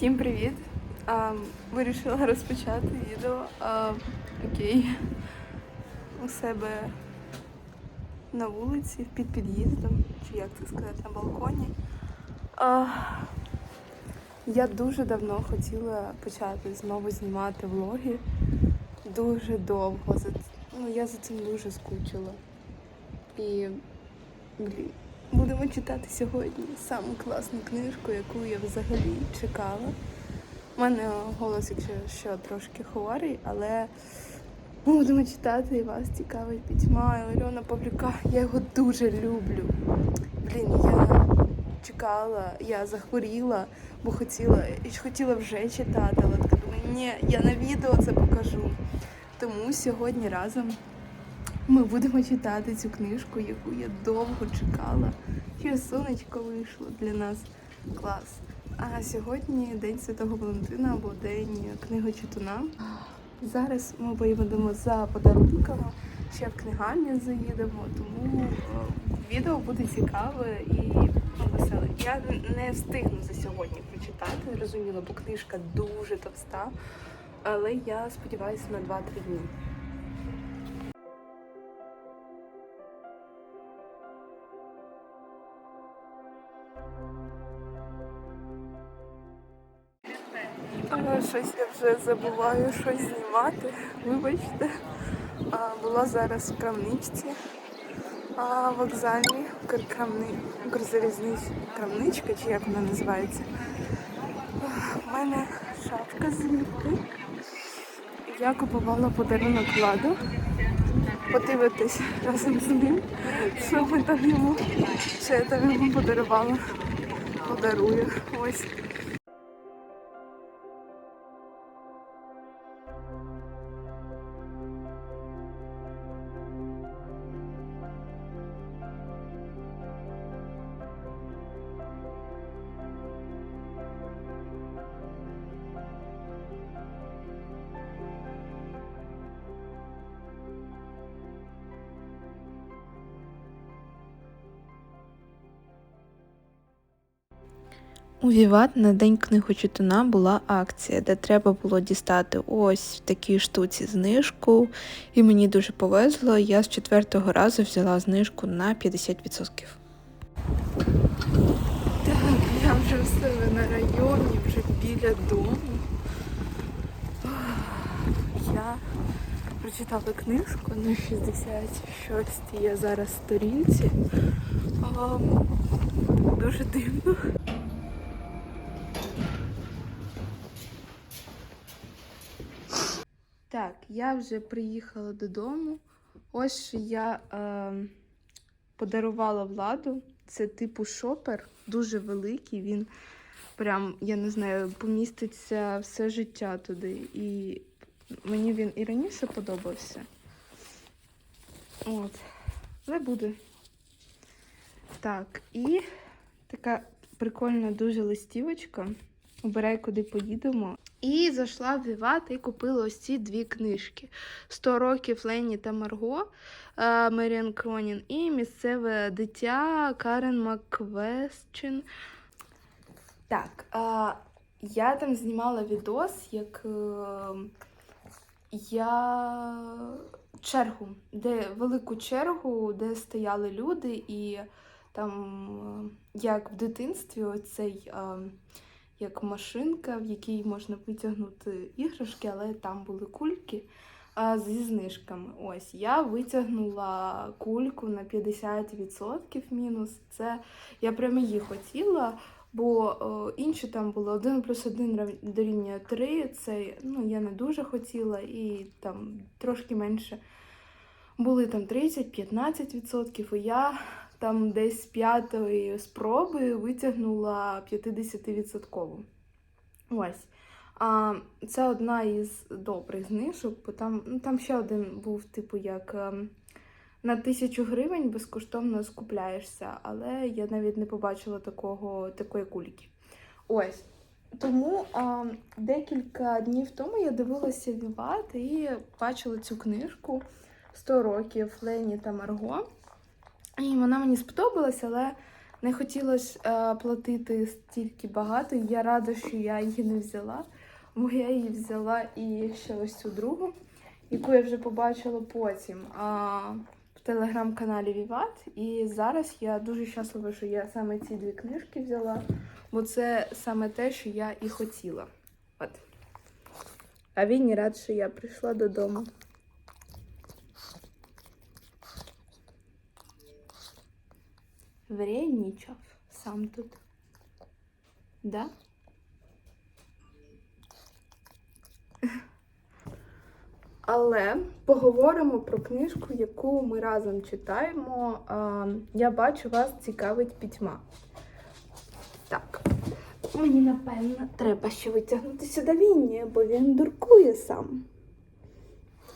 Всім привіт! Вирішила розпочати відео. А, окей. У себе на вулиці, під під'їздом, чи як це сказати, на балконі. Я дуже давно хотіла почати знову знімати влоги. Дуже довго. Ну, я за цим дуже скучила. І, блін, будемо читати сьогодні саму класну книжку, яку я взагалі чекала. У мене голос, якщо що, трошки хворий, але ми будемо читати і вас цікавить пітьма Іларіона Павлюка. Я його дуже люблю. Блін, я чекала, я захворіла, бо хотіла, хотіла вже читати, але така думаю, ні, я на відео це покажу. Тому сьогодні разом ми будемо читати цю книжку, яку я довго чекала. Ще сонечко вийшло для нас. Клас. А сьогодні День Святого Валентина або День книгочитуна. Зараз ми поїдемо за подарунками, ще в книгарню заїдемо, тому е, відео буде цікаве і ну, веселе. Я не встигну за сьогодні прочитати, розуміло, бо книжка дуже товста, але я сподіваюся на 2-3 дні. Щось я вже забуваю щось знімати. Вибачте. А, була зараз в крамничці а, вокзальній. Укрзалізниць крамничка, чи як вона називається. У мене шапка з. Я купувала подарунок владу. Подивитись разом з ним, що ми там йому, що я там йому подарувала. Подарую. Ось. Віват на день книгочитуна була акція, де треба було дістати ось в такій штуці знижку. І мені дуже повезло, я з четвертого разу взяла знижку на 50%. Так, я вже в себе на районі, вже біля дому. Я прочитала книжку на 66 я зараз сторінці. Дуже дивно. Так, я вже приїхала додому. Ось я е, подарувала владу. Це типу шопер, дуже великий. Він прям, я не знаю, поміститься все життя туди. І мені він і раніше подобався. От. Але буде. Так, і така прикольна дуже листівочка. Обирай, куди поїдемо. І зайшла в Віват і купила ось ці дві книжки: 100 років Лені та Марго е, Меріан Кронін і місцеве дитя Карен Маквесчин. Так, а, я там знімала відос, як е, я чергу, де велику чергу, де стояли люди, і там, е, як в дитинстві, оцей. е, як машинка, в якій можна витягнути іграшки, але там були кульки а, зі знижками. Ось я витягнула кульку на 50% мінус. Це я прямо її хотіла, бо о, інші там було 1 плюс 1 дорівнює 3. Це ну, я не дуже хотіла, і там трошки менше були там 30-15%, і я там десь з п'ятої спроби витягнула 50%. Ось. А, Це одна із добрих знижок, бо там, ну, там ще один був, типу, як ем, на тисячу гривень безкоштовно скупляєшся, але я навіть не побачила такого, такої кульки. Ось. Тому а, декілька днів тому я дивилася Віват і бачила цю книжку 100 років Лені та Марго. І вона мені сподобалася, але Не хотілося е, платити стільки багато. Я рада, що я її не взяла. Бо я її взяла і ще ось цю другу, яку я вже побачила потім а, в телеграм-каналі Віват. І зараз я дуже щаслива, що я саме ці дві книжки взяла, бо це саме те, що я і хотіла. От. А він не рад, що я прийшла додому. Вредничав сам тут. Да? Але поговоримо про книжку, яку ми разом читаємо. Я бачу, вас цікавить пітьма. Так, мені напевно треба ще витягнути сюди Вінні, бо він дуркує сам.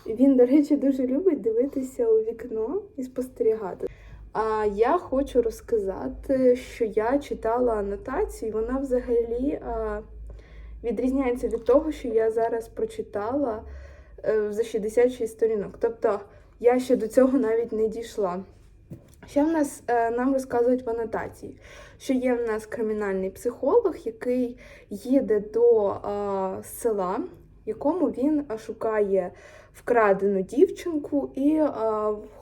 Він, до речі, дуже любить дивитися у вікно і спостерігати. А я хочу розказати, що я читала анотацію, вона взагалі відрізняється від того, що я зараз прочитала е, за 66 сторінок. Тобто я ще до цього навіть не дійшла. Ще в нас е, нам розказують в анотації, що є в нас кримінальний психолог, який їде до села, якому він шукає вкрадену дівчинку і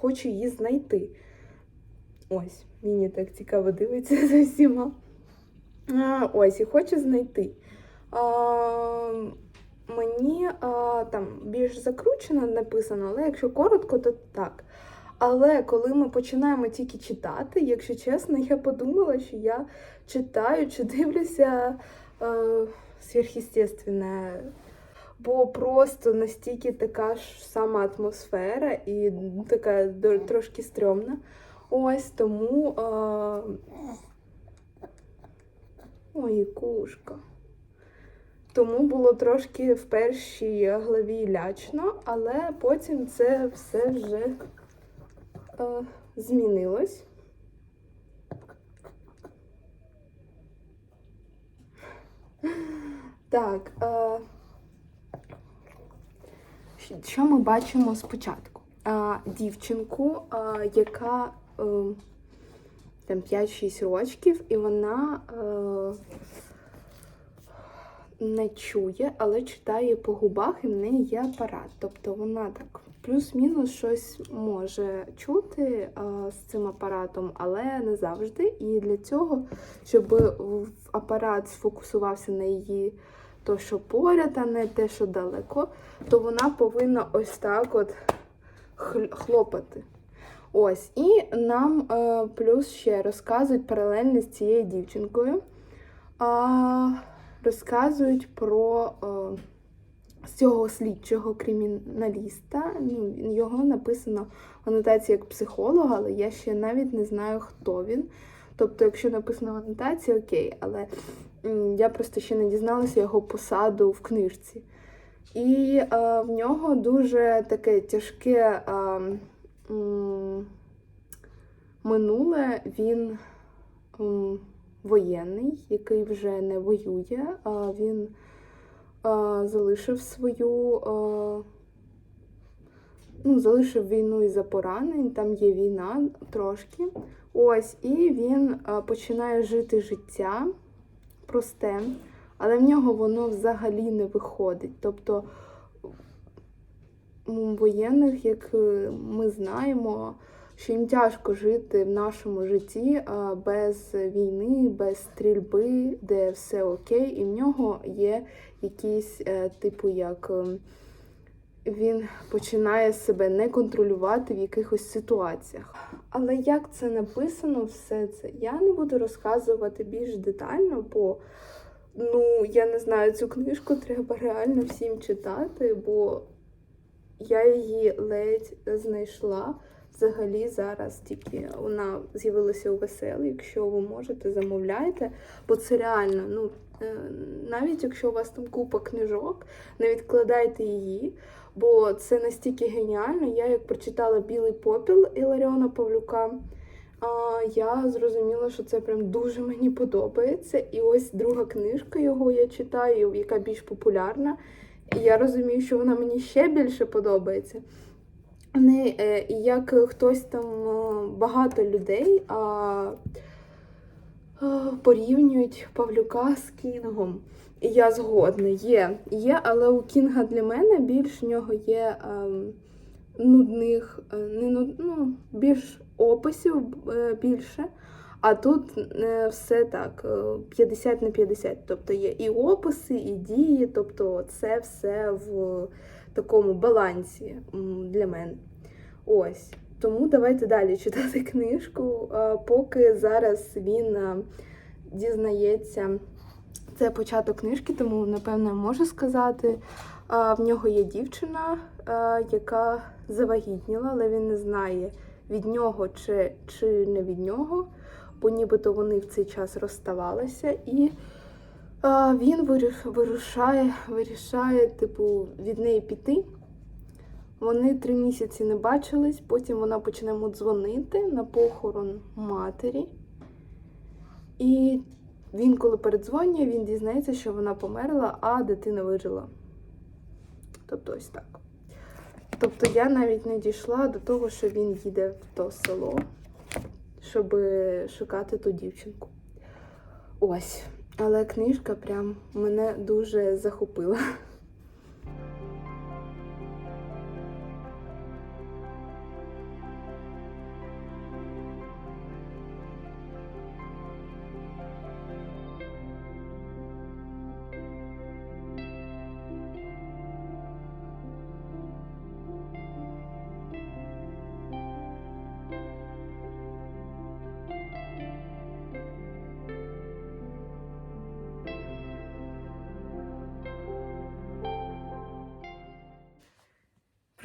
хоче її знайти. Ось, мені так цікаво дивиться за всіма. А, ось, і хоче знайти. А, мені а, там більш закручено написано, але якщо коротко, то так. Але коли ми починаємо тільки читати, якщо чесно, я подумала, що я читаю чи дивлюся е, сверхъестественне. Бо просто настільки така ж сама атмосфера і така трошки стрьомна. Ось тому. Е... Ой, кушка. Тому було трошки в першій главі лячно, але потім це все вже е, змінилось. Так. Е, що ми бачимо спочатку? А, дівчинку, а, яка е, там 5-6 років, і вона е, не чує, але читає по губах, і в неї є апарат. Тобто вона так плюс-мінус щось може чути а, з цим апаратом, але не завжди. І для цього, щоб апарат сфокусувався на її то, що поряд, а не те, що далеко, то вона повинна ось так от хлопати. Ось, і нам е, плюс ще розказують паралельно з цією дівчинкою. А, розказують про е, цього слідчого криміналіста. Ну, його написано в анотації як психолог, але я ще навіть не знаю, хто він. Тобто, якщо написано в анотації, окей, але я просто ще не дізналася його посаду в книжці. І е, в нього дуже таке тяжке е, минуле. Він воєнний, який вже не воює. А він залишив свою. Ну, залишив війну із-за поранень, там є війна трошки. Ось, і він починає жити життя просте, але в нього воно взагалі не виходить. Тобто воєнних, як е, ми знаємо, що їм тяжко жити в нашому житті без війни, без стрільби, де все окей, і в нього є якісь, е, типу, як він починає себе не контролювати в якихось ситуаціях. Але як це написано, все це, я не буду розказувати більш детально, бо ну, я не знаю, цю книжку треба реально всім читати, бо я її ледь знайшла. Взагалі зараз тільки вона з'явилася у веселі. Якщо ви можете, замовляйте, бо це реально. Ну е, навіть якщо у вас там купа книжок, не відкладайте її, бо це настільки геніально. Я як прочитала Білий попіл Іларіона Павлюка, я зрозуміла, що це прям дуже мені подобається. І ось друга книжка його я читаю, яка більш популярна. І я розумію, що вона мені ще більше подобається. Не, е, як хтось там е, багато людей а, порівнюють Павлюка з Кінгом. Я згодна, є, є, але у Кінга для мене більш в нього є ем, нудних, е, не ну, більш описів е, більше. А тут е, все так, е, 50 на 50. Тобто є і описи, і дії, тобто це все в такому балансі для мене. Ось. Тому давайте далі читати книжку, е, поки зараз він е, дізнається. Це початок книжки, тому напевно можу сказати. В нього є дівчина, е, яка завагітніла, але він не знає від нього чи, чи не від нього, бо нібито вони в цей час розставалися. І а, він вирушає, вирішає, типу, від неї піти. Вони три місяці не бачились, потім вона почне йому дзвонити на похорон матері. І він, коли передзвонює, він дізнається, що вона померла, а дитина вижила. Тобто ось так. Тобто я навіть не дійшла до того, що він їде в то село, щоб шукати ту дівчинку. Ось. Але книжка прям мене дуже захопила.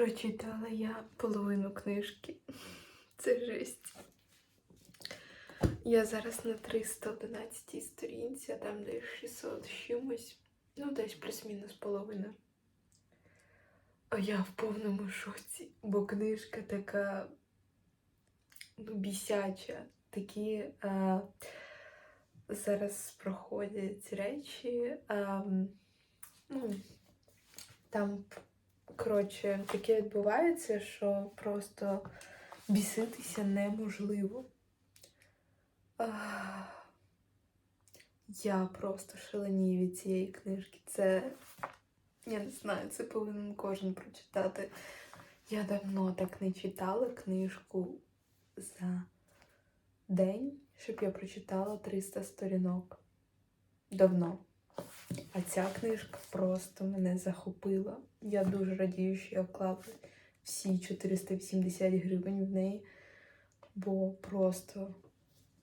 Прочитала я половину книжки. Це жесть. Я зараз на 311 сторінці, а там десь 600 чимось. Ну, десь плюс-мінус половина. А я в повному шоці, бо книжка така ну, бісяча. Такі е, зараз проходять речі. Е, ну, там Коротше, таке відбувається, що просто біситися неможливо. Я просто шаленію від цієї книжки. Це, я не знаю, це повинен кожен прочитати. Я давно так не читала книжку за день, щоб я прочитала 300 сторінок. Давно. А ця книжка просто мене захопила. Я дуже радію, що я вклала всі 480 гривень в неї, бо просто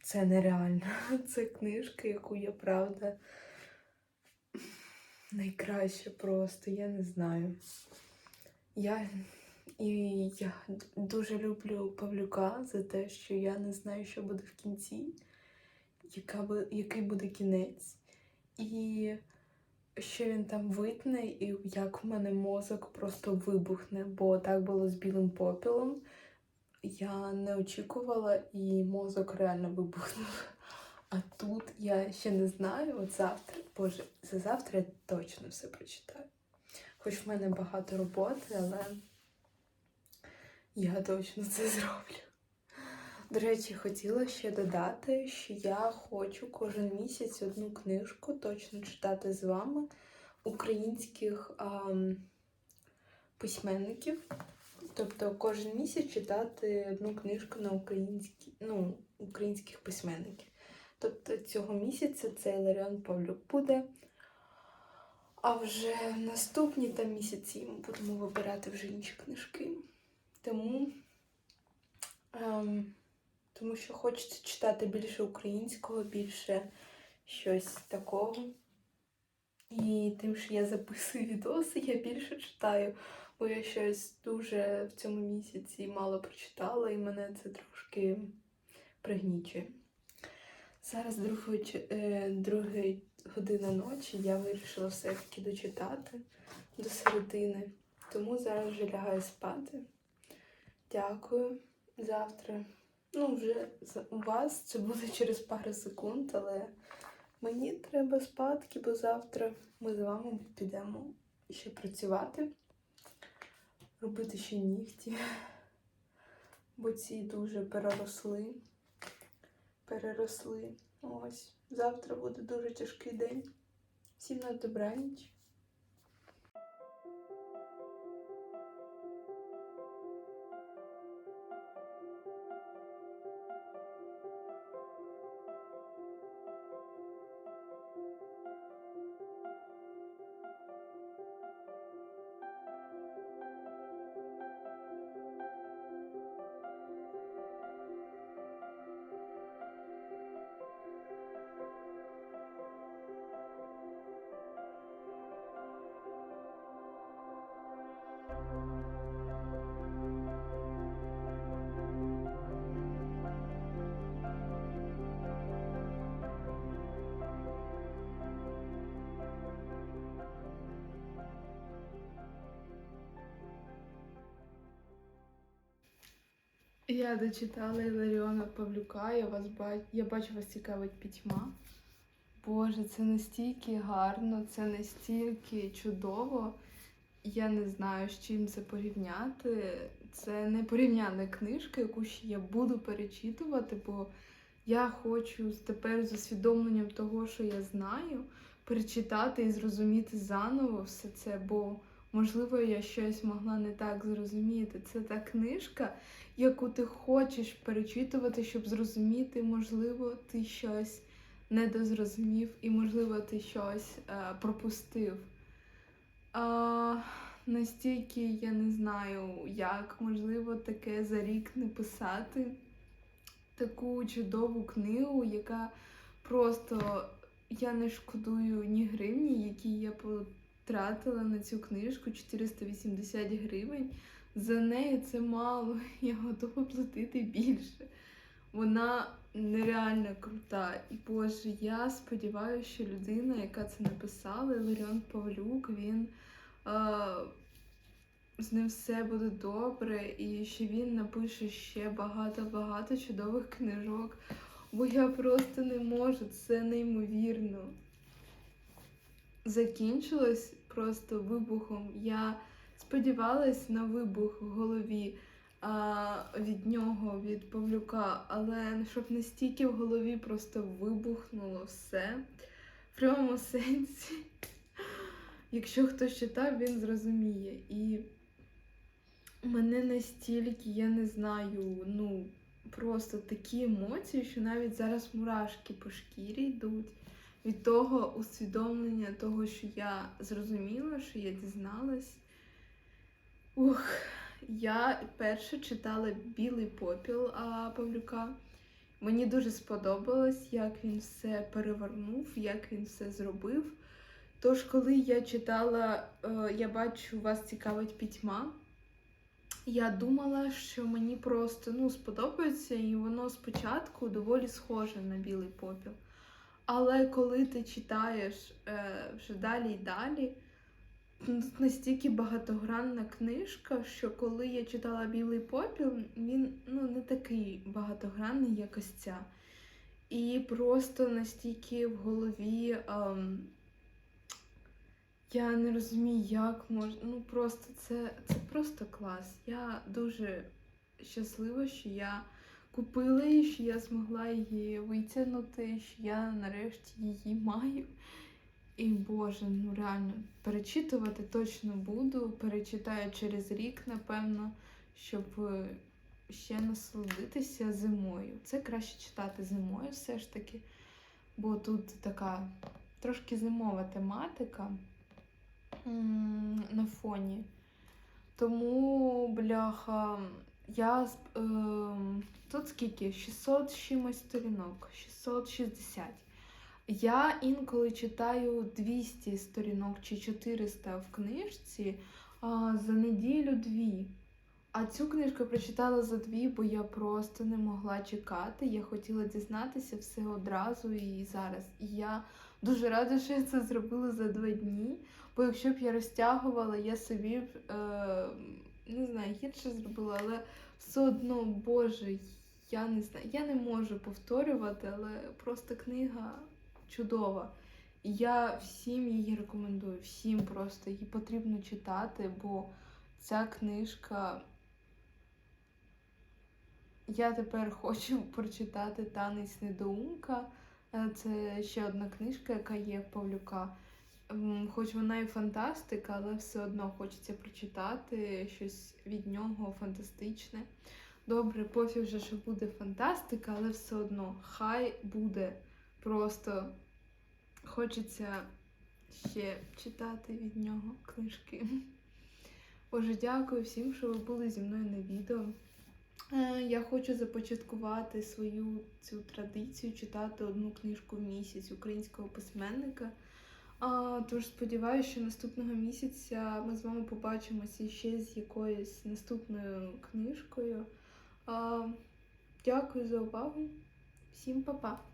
це нереально. Це книжка, яку я правда найкраща просто, я не знаю. Я і я дуже люблю Павлюка за те, що я не знаю, що буде в кінці, яка який буде кінець. І що він там витне, і як в мене мозок просто вибухне, бо так було з білим попілом. Я не очікувала, і мозок реально вибухнув. А тут я ще не знаю, от завтра, боже, за завтра я точно все прочитаю. Хоч в мене багато роботи, але я точно це зроблю. До речі, хотіла ще додати, що я хочу кожен місяць одну книжку точно читати з вами українських ам, письменників. Тобто кожен місяць читати одну книжку на українські, ну, українських письменників. Тобто цього місяця це Ларіон Павлюк буде. А вже наступні там місяці ми будемо вибирати вже інші книжки. Тому. Ем, тому що хочеться читати більше українського, більше щось такого. І тим, що я записую відоси, я більше читаю, бо я щось дуже в цьому місяці мало прочитала, і мене це трошки пригнічує. Зараз друга, е, година ночі я вирішила все-таки дочитати до середини, тому зараз вже лягаю спати. Дякую. Завтра. Ну, вже у вас це буде через пару секунд, але мені треба спадки, бо завтра ми з вами підемо ще працювати, робити ще нігті, бо ці дуже переросли, переросли Ось, завтра буде дуже тяжкий день. Всім на добраніч. Я дочитала Іларіона Павлюка, я вас бачу, я бачу, вас цікавить пітьма. Боже, це настільки гарно, це настільки чудово. Я не знаю, з чим це порівняти. Це не порівняна книжка, яку ще я буду перечитувати, бо я хочу тепер з усвідомленням того, що я знаю, перечитати і зрозуміти заново все це, бо, можливо, я щось могла не так зрозуміти. Це та книжка, яку ти хочеш перечитувати, щоб зрозуміти, можливо, ти щось недозрозумів і, можливо, ти щось е, пропустив. А, настільки я не знаю, як можливо таке за рік не писати таку чудову книгу, яка просто я не шкодую ні гривні, які я потратила на цю книжку 480 гривень. За неї це мало, я готова платити більше. Вона нереально крута. І Боже, я сподіваюся, що людина, яка це написала, Іларіон Павлюк, він е, з ним все буде добре, і що він напише ще багато-багато чудових книжок. Бо я просто не можу, це неймовірно. Закінчилось просто вибухом. Я сподівалась на вибух в голові а, від нього, від Павлюка, але щоб настільки в голові просто вибухнуло все в прямому сенсі. Якщо хтось читав, він зрозуміє. І мене настільки, я не знаю, ну, просто такі емоції, що навіть зараз мурашки по шкірі йдуть від того усвідомлення, того, що я зрозуміла, що я дізналась. Ух, я перше читала Білий попіл а, Павлюка. Мені дуже сподобалось, як він все перевернув, як він все зробив. Тож, коли я читала, е, я бачу, вас цікавить пітьма. Я думала, що мені просто ну, сподобається, і воно спочатку доволі схоже на білий попіл. Але коли ти читаєш е, вже далі і далі, настільки багатогранна книжка, що коли я читала білий попіл, він ну, не такий багатогранний, як ось ця. І просто настільки в голові. Ем, я не розумію, як можна. Ну просто це, це просто клас. Я дуже щаслива, що я купила її, що я змогла її витягнути, що я нарешті її маю. І Боже, ну реально, перечитувати точно буду. Перечитаю через рік, напевно, щоб е, ще насолодитися зимою. Це краще читати зимою все ж таки, бо тут така трошки зимова тематика на фоні. Тому, бляха, я ем, тут скільки? 600 чимось сторінок, 660. Я інколи читаю 200 сторінок чи 400 в книжці а, за неділю-дві. А цю книжку прочитала за дві, бо я просто не могла чекати. Я хотіла дізнатися все одразу і зараз. І я дуже рада, що я це зробила за два дні. Бо якщо б я розтягувала, я собі е, не знаю, гірше зробила, але все одно, Боже, я не знаю, я не можу повторювати, але просто книга чудова. Я всім її рекомендую, всім просто її потрібно читати, бо ця книжка. Я тепер хочу прочитати танець недоумка Е, Це ще одна книжка, яка є в Павлюка. Хоч вона і фантастика, але все одно хочеться прочитати щось від нього фантастичне. Добре, пофіг вже, що буде фантастика, але все одно хай буде. Просто хочеться ще читати від нього книжки. Боже, дякую всім, що ви були зі мною на відео. Е, Я хочу започаткувати свою цю традицію читати одну книжку в місяць українського письменника. Тож сподіваюся, що наступного місяця ми з вами побачимося ще з якоюсь наступною книжкою. Дякую за увагу. Всім па-па!